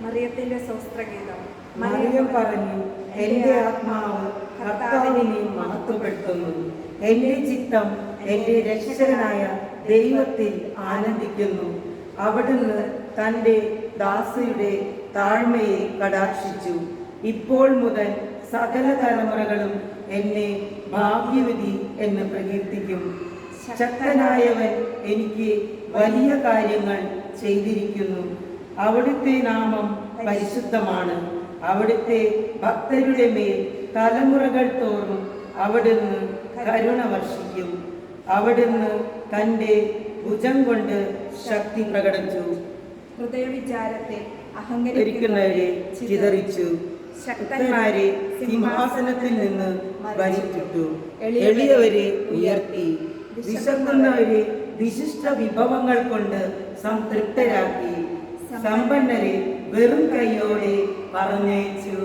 മറിയത്തിന്റെ സ്വസ്ത്രഗീതം മറിയം പറഞ്ഞു എന്റെ ആത്മാവ് കർത്താവിനെ മഹത്വപ്പെടുത്തുന്നു. എന്റെ ചിത്തം എന്റെ രക്ഷകനായ ദൈവത്തിൽ ആനന്ദിക്കുന്നു. അവിടുന്ന് തന്റെ ദാസിയുടെ താഴ്മയെ കടാക്ഷിച്ചു. ഇപ്പോൾ മുതൽ സകല തലമുറകളും എന്നെ ഭാഗ്യവതി എന്ന് പ്രകീർത്തിക്കും. ശക്തനായവൻ എനിക്ക് വലിയ കാര്യങ്ങൾ ചെയ്തിരിക്കുന്നു. അവിടുത്തെ നാമം പരിശുദ്ധമാണ്. അവിടുത്തെ ഭക്തരുടെ മേൽ തലമുറകൾ തോറും അവിടുന്ന് കരുണ വർഷിക്കും. അവിടുന്ന് തന്റെ ഭുജം കൊണ്ട് ശക്തി പ്രകടിച്ചു ഹൃദയവിചാരത്തെ അഹങ്കരിക്കുന്നവരെ ചിതറിച്ചു. ശക്തന്മാരെ സിംഹാസനത്തിൽ നിന്ന് വരിച്ചിട്ടു എളിയവരെ ഉയർത്തി. വിശക്കുന്നവരെ വിശിഷ്ട വിഭവങ്ങൾ കൊണ്ട് സംതൃപ്തരാക്കി. സമ്പന്നരെ വെറും കൈയോടെ പറഞ്ഞയച്ചു.